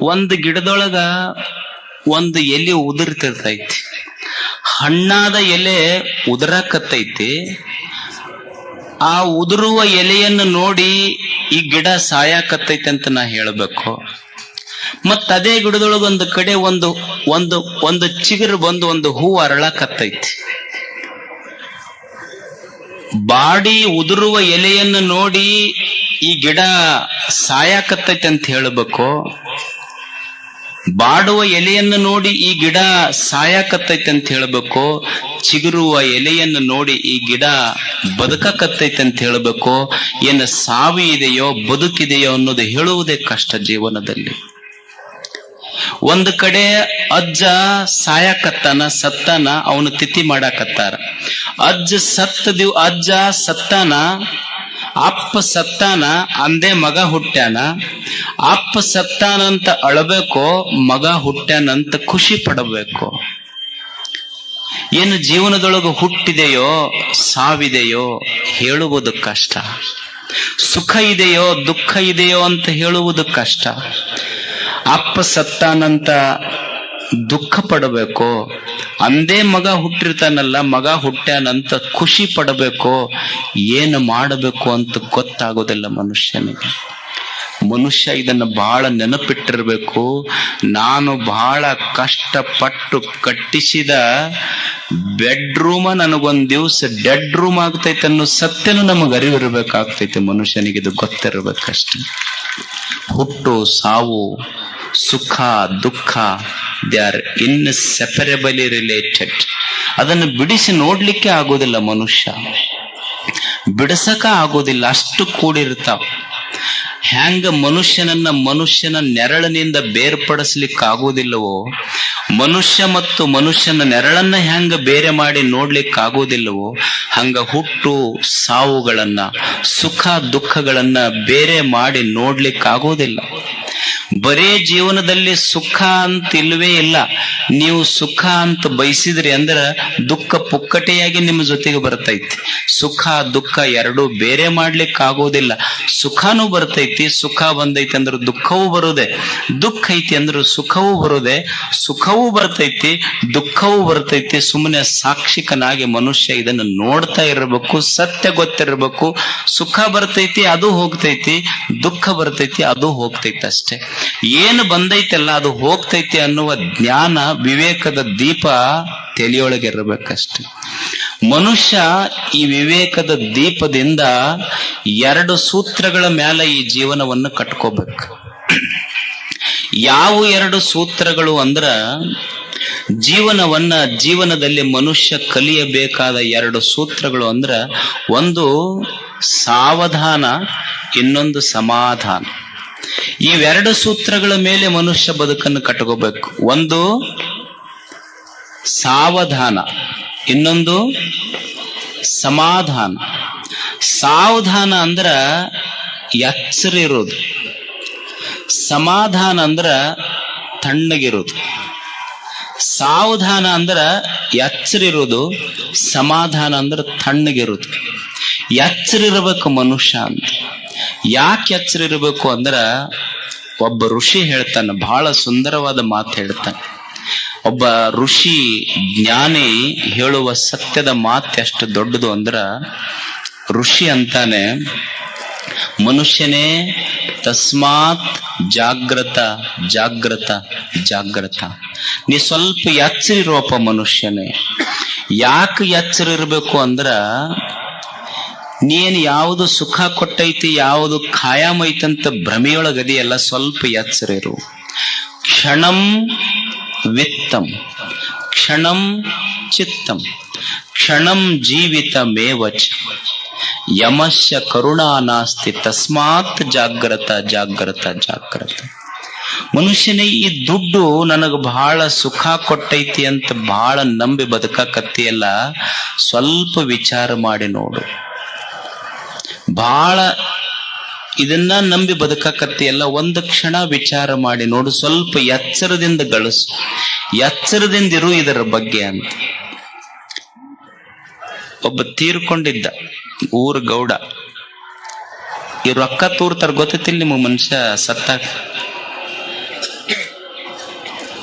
ಒಂದು ಗಿಡದೊಳಗ ಒಂದು ಎಲೆ ಉದುರ್ತಿರ್ತೈತಿ. ಹಣ್ಣಾದ ಎಲೆ ಉದುರಾಕತ್ತೈತಿ. ಆ ಉದುರುವ ಎಲೆಯನ್ನು ನೋಡಿ ಈ ಗಿಡ ಸಾಯಾಕತ್ತೈತಿ ಅಂತ ನಾ ಹೇಳಬೇಕು. ಮತ್ತ ಅದೇ ಗಿಡದೊಳಗ ಒಂದು ಕಡೆ ಒಂದು ಒಂದು ಒಂದು ಚಿಗುರು ಬಂದು ಒಂದು ಹೂ ಅರಳಕತ್ತೈತಿ. ಬಾಡಿ ಉದುರುವ ಎಲೆಯನ್ನು ನೋಡಿ ಈ ಗಿಡ ಸಾಯಾಕತ್ತೈತಿ ಅಂತ ಹೇಳಬೇಕು. ಬಾಡುವ ಎಲೆಯನ್ನು ನೋಡಿ ಈ ಗಿಡ ಸಾಯಕತ್ತೈತೆ ಅಂತ ಹೇಳಬೇಕು, ಚಿಗುರುವ ಎಲೆಯನ್ನು ನೋಡಿ ಈ ಗಿಡ ಬದುಕಕತ್ತೈತೆ ಅಂತ ಹೇಳಬೇಕು, ಏನು ಸಾವಿ ಇದೆಯೋ, ಬದುಕಿದೆಯೋ ಅನ್ನೋದು ಹೇಳುವುದೇ ಕಷ್ಟ ಜೀವನದಲ್ಲಿ. ಒಂದು ಕಡೆ ಅಜ್ಜ ಸಾಯಕತ್ತಾನ, ಸತ್ತಾನ, ಅವನು ತಿಥಿ ಮಾಡಾಕತ್ತಾರ. ಅಜ್ಜ ಸತ್ತ ದಿವ್ ಅಜ್ಜ ಸತ್ತಾನ ಅಪ್ಪ ಸತ್ತಾನ ಅಂದೇ ಮಗ ಹುಟ್ಟ್ಯಾನ. ಅಪ್ಪ ಸತ್ತಾನಂತ ಅಳಬೇಕು, ಮಗ ಹುಟ್ಟ್ಯಾನಂತ ಖುಷಿ ಪಡಬೇಕು. ಏನು ಜೀವನದೊಳಗೆ ಹುಟ್ಟಿದೆಯೋ, ಸಾವಿದೆಯೋ ಹೇಳುವುದು ಕಷ್ಟ. ಸುಖ ಇದೆಯೋ, ದುಃಖ ಇದೆಯೋ ಅಂತ ಹೇಳುವುದು ಕಷ್ಟ. ಅಪ್ಪ ಸತ್ತಾನಂತ ದುಃಖ ಪಡಬೇಕು ಅಂದೇ ಮಗ ಹುಟ್ಟಿರ್ತಾನಲ್ಲ, ಮಗ ಹುಟ್ಟ್ಯಾನಂತ ಖುಷಿ ಪಡಬೇಕು, ಏನು ಮಾಡಬೇಕು ಅಂತ ಗೊತ್ತಾಗೋದಿಲ್ಲ ಮನುಷ್ಯನಿಗೆ. ಮನುಷ್ಯ ಇದನ್ನ ಬಹಳ ನೆನಪಿಟ್ಟಿರ್ಬೇಕು. ನಾನು ಬಹಳ ಕಷ್ಟಪಟ್ಟು ಕಟ್ಟಿಸಿದ ಬೆಡ್ರೂಮ ನನಗೊಂದ್ ದಿವಸ ಡೆಡ್ ರೂಮ್ ಆಗ್ತೈತೆ ಅನ್ನೋ ಸತ್ಯನೂ ನಮಗೆ ಅರಿವಿರ್ಬೇಕಾಗ್ತೈತೆ ಮನುಷ್ಯನಿಗೆ, ಇದು ಗೊತ್ತಿರ್ಬೇಕಷ್ಟೆ. ಹುಟ್ಟು, ಸಾವು, ಸುಖ, ದುಃಖ ದೇ ಆರ್ ಇನ್ಸೆಪರೇಬಲಿ ರಿಲೇಟೆಡ್ ಅದನ್ನು ಬಿಡಿಸಿ ನೋಡ್ಲಿಕ್ಕೆ ಆಗೋದಿಲ್ಲ ಮನುಷ್ಯ. ಬಿಡಿಸಕ ಆಗೋದಿಲ್ಲ, ಅಷ್ಟು ಕೂಡಿರ್ತಾವ ಹ್ಯಾಂಗ ಮನುಷ್ಯನನ್ನ ಮನುಷ್ಯನ ನೆರಳಿನಿಂದ ಬೇರ್ಪಡಿಸ್ಲಿಕ್ಕೆ ಆಗೋದಿಲ್ಲವೋ, ಮನುಷ್ಯ ಮತ್ತು ಮನುಷ್ಯನ ನೆರಳನ್ನ ಹೆಂಗ ಬೇರೆ ಮಾಡಿ ನೋಡ್ಲಿಕ್ಕೆ ಆಗೋದಿಲ್ಲವೋ, ಹಂಗ ಹುಟ್ಟು ಸಾವುಗಳನ್ನ, ಸುಖ ದುಃಖಗಳನ್ನ ಬೇರೆ ಮಾಡಿ ನೋಡ್ಲಿಕ್ಕೆ ಆಗೋದಿಲ್ಲ. ಬರೇ ಜೀವನದಲ್ಲಿ ಸುಖ ಅಂತ ಇಲ್ಲವೇ ಇಲ್ಲ. ನೀವು ಸುಖ ಅಂತ ಬಯಸಿದ್ರಿ ಅಂದ್ರ ದುಃಖ ಪುಕ್ಕಟೆಯಾಗಿ ನಿಮ್ಮ ಜೊತೆಗೆ ಬರ್ತೈತಿ. ಸುಖ, ದುಃಖ ಎರಡೂ ಬೇರೆ ಮಾಡ್ಲಿಕ್ಕೆ ಆಗೋದಿಲ್ಲ ಸುಖನೂ ಬರ್ತೈತಿ, ಸುಖ ಬಂದೈತಿ ಅಂದ್ರೆ ದುಃಖವೂ ಬರುದೆ. ದುಃಖ ಐತಿ ಅಂದ್ರೆ ಸುಖವೂ ಬರುದೆ. ಸುಖವೂ ಬರ್ತೈತಿ, ದುಃಖವೂ ಬರ್ತೈತಿ. ಸುಮ್ಮನೆ ಸಾಕ್ಷಿಕನಾಗಿ ಮನುಷ್ಯ ಇದನ್ನ ನೋಡ್ತಾ ಇರಬೇಕು, ಸತ್ಯ ಗೊತ್ತಿರಬೇಕು. ಸುಖ ಬರ್ತೈತಿ, ಅದು ಹೋಗ್ತೈತಿ. ದುಃಖ ಬರ್ತೈತಿ, ಅದು ಹೋಗ್ತೈತಿ ಅಷ್ಟೇ ಏನು ಬಂದೈತಲ್ಲ, ಅದು ಹೋಗ್ತೈತಿ ಅನ್ನುವ ಜ್ಞಾನ, ವಿವೇಕದ ದೀಪ ತಲೆಯೊಳಗಿರ್ಬೇಕಷ್ಟೆ ಮನುಷ್ಯ ಈ ವಿವೇಕದ ದೀಪದಿಂದ ಎರಡು ಸೂತ್ರಗಳ ಮೇಲೆ ಈ ಜೀವನವನ್ನು ಕಟ್ಕೋಬೇಕು. ಯಾವ ಎರಡು ಸೂತ್ರಗಳು ಅಂದ್ರ, ಜೀವನವನ್ನ ಜೀವನದಲ್ಲಿ ಮನುಷ್ಯ ಕಲಿಯಬೇಕಾದ ಎರಡು ಸೂತ್ರಗಳು ಅಂದ್ರ, ಒಂದು ಸಾವಧಾನ, ಇನ್ನೊಂದು ಸಮಾಧಾನ. ಇವೆರಡು ಸೂತ್ರಗಳ ಮೇಲೆ ಮನುಷ್ಯ ಬದುಕನ್ನು ಕಟ್ಕೋಬೇಕು. ಒಂದು ಸಾವಧಾನ, ಇನ್ನೊಂದು ಸಮಾಧಾನ. ಸಾವಧಾನ ಅಂದ್ರ ಎಚ್ಚರ ಇರೋದು ಸಮಾಧಾನ ಅಂದ್ರ ತಣ್ಣಗಿರೋದು. ಸಾವಧಾನ ಅಂದ್ರ ಎಚ್ಚರಿರೋದು, ಸಮಾಧಾನ ಅಂದ್ರ ತಣ್ಣಗಿರೋದು. ಎಚ್ಚರಿರ್ಬೇಕು ಮನುಷ್ಯ ಅಂತ. ಯಾಕೆ ಎಚ್ಚರ ಇರಬೇಕು ಅಂದ್ರ ಒಬ್ಬ ಋಷಿ ಹೇಳ್ತಾನೆ ಬಹಳ ಸುಂದರವಾದ ಮಾತು ಹೇಳ್ತಾನೆ. ಒಬ್ಬ ಋಷಿ ಜ್ಞಾನಿ ಹೇಳುವ ಸತ್ಯದ ಮಾತು ಎಷ್ಟು ದೊಡ್ಡದು ಅಂದ್ರ, ಋಷಿ ಅಂತಾನೆ, ಮನುಷ್ಯನೇ ತಸ್ಮಾತ್ ಜಾಗ್ರತ ಜಾಗ್ರತ ಜಾಗ್ರತ. ನೀ ಸ್ವಲ್ಪ ಎಚ್ಚರಿರೋಪ ಮನುಷ್ಯನೇ. ಯಾಕೆ ಎಚ್ಚರಿರ್ಬೇಕು ಅಂದ್ರ ನೀನ್ ಯಾವುದು ಸುಖ ಕೊಟ್ಟೈತಿ, ಯಾವುದು ಖಾಯಂ ಐತಂತ ಭ್ರಮೆಯೊಳಗದಿಯಲ್ಲ, ಸ್ವಲ್ಪ ಎಚ್ಚರಿರು. ಕ್ಷಣಂ ವಿತ್ತಂ, ಕ್ಷಣಂ ಚಿತ್ತಂ, ಕ್ಷಣಂ ಜೀವಿತ ಮೇವಚ ಯಮಸ್ಯ ಕರುಣಾ ನಾಸ್ತಿ, ತಸ್ಮಾತ್ ಜಾಗ್ರತ ಜಾಗ್ರತ ಜಾಗ್ರತ. ಮನುಷ್ಯನೇ, ಈ ದುಡ್ಡು ನನಗೆ ಬಹಳ ಸುಖ ಕೊಟ್ಟೈತಿ ಅಂತ ಬಹಳ ನಂಬಿ ಬದುಕಕತ್ತಿಯಲ್ಲ, ಸ್ವಲ್ಪ ವಿಚಾರ ಮಾಡಿ ನೋಡು. ಬಹಳ ಇದನ್ನ ನಂಬಿ ಬದುಕಕತ್ತಿಯಲ್ಲ ಒಂದು ಕ್ಷಣ ವಿಚಾರ ಮಾಡಿ ನೋಡು, ಸ್ವಲ್ಪ ಎಚ್ಚರದಿಂದ ಗಳಿಸು. ಎಚ್ಚರದಿಂದ ಇರು ಇದರ ಬಗ್ಗೆ ಅಂತ. ಒಬ್ಬ ತೀರ್ಕೊಂಡಿದ್ದ ಊರ್ ಗೌಡ. ಈ ರೊಕ್ಕ ತೂರ್ತಾರ ಗೊತ್ತಿಲ್ಲ ನಿಮ್ಮ ಮನುಷ್ಯ ಸತ್ತ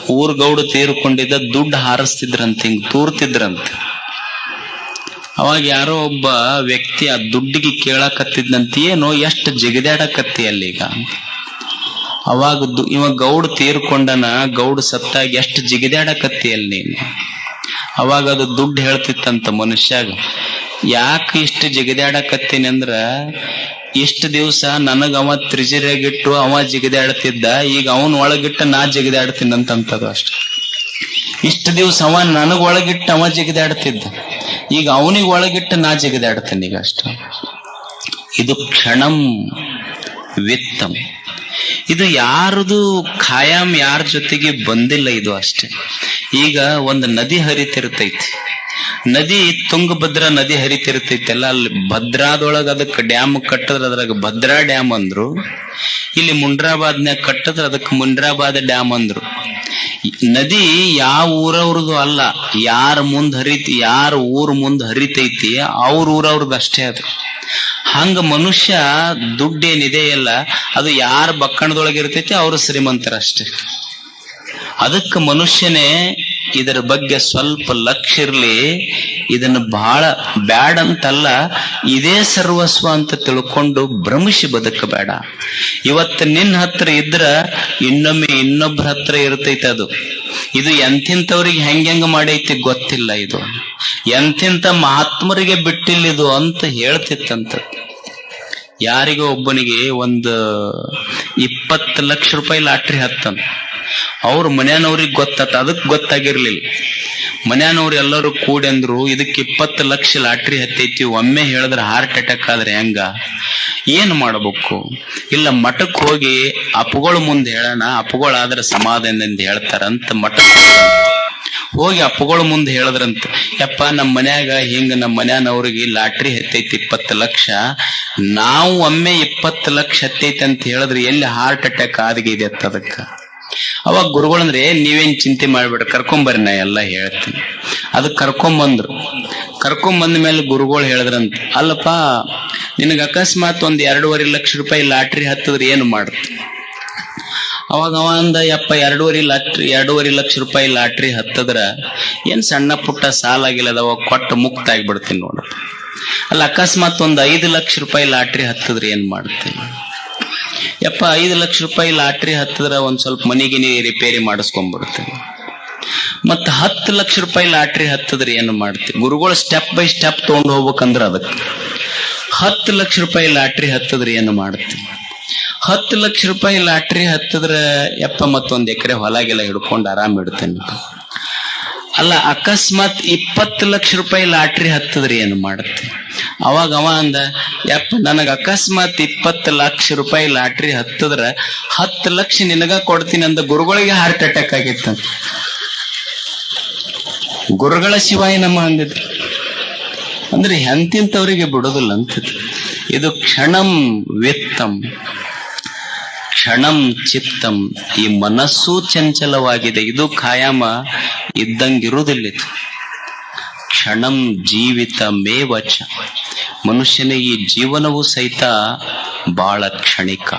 ಊರ್ ಗೌಡ ತೀರ್ಕೊಂಡಿದ್ದ ದುಡ್ಡು ಹಾರಿಸ್ತಿದ್ರಂತ, ಹಿಂಗ್ ತೂರ್ತಿದ್ರಂತ. ಅವಾಗ ಯಾರೋ ಒಬ್ಬ ವ್ಯಕ್ತಿ ಆ ದುಡ್ಡಿಗೆ ಕೇಳಕತ್ತಿದ್ದಂತೆಯೇನೋ ಎಷ್ಟು ಜಿಗದಾಡಕತ್ತಿ ಅಲ್ಲಿಗ. ಅವಾಗ ಇವ ಗೌಡ್ ತೀರ್ಕೊಂಡನ, ಗೌಡ್ ಸತ್ತಾಗ ಎಷ್ಟು ಜಿಗಿದಾಡಕತ್ತಿ ಅಲ್ಲಿ ನೀನು. ಅವಾಗ ಅದು ದುಡ್ಡು ಹೇಳ್ತಿತ್ತಂತ ಮನುಷ್ಯಾಗ. ಯಾಕೆ ಇಷ್ಟು ಜಿಗಿದಾಡಕತ್ತೀನಿ ಅಂದ್ರ, ಇಷ್ಟು ದಿವಸ ನನಗ ಅವ ತ್ರಿಜಿರಾಗಿಟ್ಟು ಅವ ಜಿಗದಾಡ್ತಿದ್ದ, ಈಗ ಅವನ್ ಒಳಗಿಟ್ಟ ನಾ ಜಿಗದಾಡ್ತೀನಿ ಅಂತಂತದು ಅಷ್ಟ. ಇಷ್ಟು ದಿವ್ಸ ಅವ ನನಗ್ ಒಳಗಿಟ್ಟು ಅವ ಜಿಗದಾಡ್ತಿದ್ದ. ಈಗ ಅವನಿಗೆ ಒಳಗಿಟ್ಟು ನಾ ಜಿಗದಾಡ್ತೇನೆ ಈಗ ಅಷ್ಟ. ಇದು ಕ್ಷಣಂ ವಿತ್ತಂ ಇದು ಯಾರದು ಖಾಯಂ ಯಾರ ಜೊತೆಗೆ ಬಂದಿಲ್ಲ ಇದು ಅಷ್ಟೇ. ಈಗ ಒಂದು ನದಿ ಹರಿತಿರ್ತೈತಿ. ನದಿ ತುಂಗಭದ್ರಾ ನದಿ ಹರಿತಿರ್ತೈತಲ್ಲ ಅಲ್ಲಿ ಭದ್ರಾದೊಳಗ ಅದಕ್ಕೆ ಡ್ಯಾಮ್ ಕಟ್ಟದ್ರ ಅದ್ರಾಗ ಭದ್ರಾ ಡ್ಯಾಮ್ ಅಂದ್ರು. ಇಲ್ಲಿ ಮುಂಡ್ರಾಬಾದ್ನ್ಯಾಗ ಕಟ್ಟದ್ರ ಅದಕ್ಕೆ ಮುಂಡ್ರಾಬಾದ್ ಡ್ಯಾಮ್ ಅಂದ್ರು. ನದಿ ಯಾವ ಊರವ್ರದ್ದು ಅಲ್ಲ. ಯಾರ ಮುಂದ್ ಹರಿತಿ, ಯಾರ ಊರ್ ಮುಂದ್ ಹರಿತೈತಿ, ಅವ್ರ ಊರವ್ರದ್ದು ಅಷ್ಟೇ ಅದು. ಹಂಗ ಮನುಷ್ಯ ದುಡ್ಡೇನಿದೆ ಅಲ್ಲ ಅದು ಯಾರ ಬಕ್ಕಣದೊಳಗೆ ಇರ್ತೈತಿ ಅವರು ಶ್ರೀಮಂತರಷ್ಟೇ. ಅದಕ್ಕೆ ಮನುಷ್ಯನೇ ಇದರ ಬಗ್ಗೆ ಸ್ವಲ್ಪ ಲಕ್ಷ ಇರಲಿ. ಇದನ್ನ ಬಹಳ ಬ್ಯಾಡ್ ಅಂತಲ್ಲ, ಇದೇ ಸರ್ವಸ್ವ ಅಂತ ತಿಳ್ಕೊಂಡು ಭ್ರಮಿಸಿ ಬದುಕಬೇಡ. ಇವತ್ತು ನಿನ್ನ ಹತ್ರ ಇದ್ರ ಇನ್ನೊಮ್ಮೆ ಇನ್ನೊಬ್ರ ಹತ್ರ ಇರ್ತೈತೆ ಅದು. ಇದು ಎಂತಿಂತವ್ರಿಗೆ ಹೆಂಗೆಂಗ ಮಾಡೈತಿ ಗೊತ್ತಿಲ್ಲ ಇದು. ಎಂತಿಂತ ಮಹಾತ್ಮರಿಗೆ ಬಿಟ್ಟಿಲ್ಲ ಇದು ಅಂತ ಹೇಳ್ತಿತ್ತಂತ. ಯಾರಿಗೋ ಒಬ್ಬನಿಗೆ ಒಂದು ಇಪ್ಪತ್ತು ಲಕ್ಷ ರೂಪಾಯಿ ಲಾಟ್ರಿ ಹತ್ತಂತ. ಅವ್ರ ಮನೆಯವ್ರಿಗೆ ಗೊತ್ತ ಅದಕ್ಕೆ ಗೊತ್ತಾಗಿರ್ಲಿಲ್ಲ. ಮನೆಯವ್ರು ಎಲ್ಲರೂ ಕೂಡಿ ಅಂದ್ರು ಇದಕ್ಕೆ ಇಪ್ಪತ್ತು ಲಕ್ಷ ಲಾಟ್ರಿ ಹತ್ತೈತಿ, ಒಮ್ಮೆ ಹೇಳಿದ್ರೆ ಹಾರ್ಟ್ ಅಟ್ಯಾಕ್ ಆದ್ರೆ ಹೆಂಗ? ಏನ್ ಮಾಡ್ಬೇಕು? ಇಲ್ಲ, ಮಠಕ್ ಹೋಗಿ ಅಪ್ಪಗಳ ಮುಂದೆ ಹೇಳೋಣ ಅಪ್ಪಗಳಾದ್ರೆ ಸಮಾಧಾನದಿಂದ ಹೇಳ್ತಾರಂತ ಮಠಕ್ ಹೋಗ್ಯಾನ. ಹೋಗಿ ಅಪ್ಪಗಳ ಮುಂದೆ ಹೇಳದ್ರಂತ, ಯಪ್ಪ ನಮ್ಮ ಮನ್ಯಾಗ ಹಿಂಗ ನಮ್ಮ ಮನ್ಯಾನವ್ರಿಗೆ ಲಾಟ್ರಿ ಹತ್ತೈತಿ, ಇಪ್ಪತ್ತು ಲಕ್ಷ. ನಾವು ಒಮ್ಮೆ ಇಪ್ಪತ್ತು ಲಕ್ಷ ಹತ್ತೈತಿ ಅಂತ ಹೇಳಿದ್ರೆ ಎಲ್ಲಿ ಹಾರ್ಟ್ ಅಟ್ಯಾಕ್ ಆದಗಿದೆ ಅದಕ್ಕ ಅವಾಗ ಗುರುಗಳು ಅಂದ್ರೆ ನೀವೇನ್ ಚಿಂತೆ ಮಾಡ್ಬೇಡ ಕರ್ಕೊಂಬರ್ರಿ, ನಾ ಎಲ್ಲ ಹೇಳ್ತೀನಿ. ಅದು ಕರ್ಕೊಂಬಂದ್ರು. ಕರ್ಕೊಂಬಂದ ಮೇಲೆ ಗುರುಗಳು ಹೇಳಿದ್ರಂತ, ಅಲ್ಲಪ್ಪ, ನಿನಗೆ ಅಕಸ್ಮಾತ್ ಒಂದ್ ಎರಡೂವರೆ ಲಕ್ಷ ರೂಪಾಯಿ ಲಾಟ್ರಿ ಹತ್ತಿದ್ರೆ ಏನು ಮಾಡುತ್ತೆ ಅವಾಗ ಅವ ಅಂದ, ಯಪ್ಪ, ಎರಡೂವರೆ ಲಾಟ್ರಿ ಎರಡೂವರೆ ಲಕ್ಷ ರೂಪಾಯಿ ಲಾಟ್ರಿ ಹತ್ತದ್ರ ಏನ್ ಸಣ್ಣ ಪುಟ್ಟ ಸಾಲ ಆಗಿಲ್ಲ ಅದಾವ ಕೊಟ್ಟು ಮುಕ್ತ ಆಗಿಬಿಡ್ತೀನಿ ನೋಡ್ರಿ ಅಲ್ಲ, ಅಕಸ್ಮಾತ್ ಒಂದ್ ಐದು ಲಕ್ಷ ರೂಪಾಯಿ ಲಾಟ್ರಿ ಹತ್ತಿದ್ರೆ ಏನ್ ಮಾಡ್ತೀನಿ ಯಪ್ಪ, ಐದು ಲಕ್ಷ ರೂಪಾಯಿ ಲಾಟ್ರಿ ಹತ್ತಿದ್ರೆ ಒಂದು ಸ್ವಲ್ಪ ಮನಿಗಿನಿ ರಿಪೇರಿ ಮಾಡಿಸ್ಕೊಂಡ್ಬಿಡ್ತೀವಿ ಮತ್ತು ಹತ್ತು ಲಕ್ಷ ರೂಪಾಯಿ ಲಾಟ್ರಿ ಹತ್ತಿದ್ರೆ ಏನು ಮಾಡ್ತೀವಿ ಗುರುಗಳು ಸ್ಟೆಪ್ ಬೈ ಸ್ಟೆಪ್ ತೊಗೊಂಡು ಹೋಗ್ಬೇಕಂದ್ರೆ ಅದಕ್ಕೆ. ಹತ್ತು ಲಕ್ಷ ರೂಪಾಯಿ ಲಾಟ್ರಿ ಹತ್ತಿದ್ರೆ ಏನು ಮಾಡ್ತೀವಿ ಹತ್ತು ಲಕ್ಷ ರೂಪಾಯಿ ಲಾಟ್ರಿ ಹತ್ತಿದ್ರೆ ಯಪ್ಪ, ಮತ್ತೊಂದು ಎಕರೆ ಹೊಲಗೆಲ್ಲ ಹಿಡ್ಕೊಂಡು ಆರಾಮ್ ಇಡ್ತೇನೆ ಅಲ್ಲ, ಅಕಸ್ಮಾತ್ ಇಪ್ಪತ್ತು ಲಕ್ಷ ರೂಪಾಯಿ ಲಾಟ್ರಿ ಹತ್ತಿದ್ರೆ ಏನು ಮಾಡುತ್ತೆ ಅವಾಗ ಅವ ಅಂದ, ಯಪ್ಪ, ನನಗ ಅಕಸ್ಮಾತ್ ಇಪ್ಪತ್ತು ಲಕ್ಷ ರೂಪಾಯಿ ಲಾಟ್ರಿ ಹತ್ತದ್ರ, ಹತ್ತು ಲಕ್ಷ ನಿನಗ ಕೊಡ್ತೀನಿ ಅಂದ ಗುರುಗಳಿಗೆ ಹಾರ್ಟ್ ಅಟ್ಯಾಕ್ ಆಗಿತ್ತು. ಗುರುಗಳ ಶಿವಾಯ ನಮ್ಮ ಅಂದಿದ್ರು ಅಂದ್ರೆ ಎಂತಿಂತವ್ರಿಗೆ ಬಿಡೋದಿಲ್ಲ ಅಂತ ಇದು ಕ್ಷಣಂ ವಿತ್ತಂ ಕ್ಷಣಂ ಚಿತ್ತಂ. ಈ ಮನಸ್ಸು ಚಂಚಲವಾಗಿದೆ, ಇದು ಖಾಯಾಮ ಇದ್ದಂಗಿರುವುದಿಲ್ಲ ಇದು. ಕ್ಷಣಂ ಜೀವಿತ ಮೇವಚ ಮನುಷ್ಯನ ಈ ಜೀವನವು ಸಹಿತ ಬಹಳ ಕ್ಷಣಿಕ.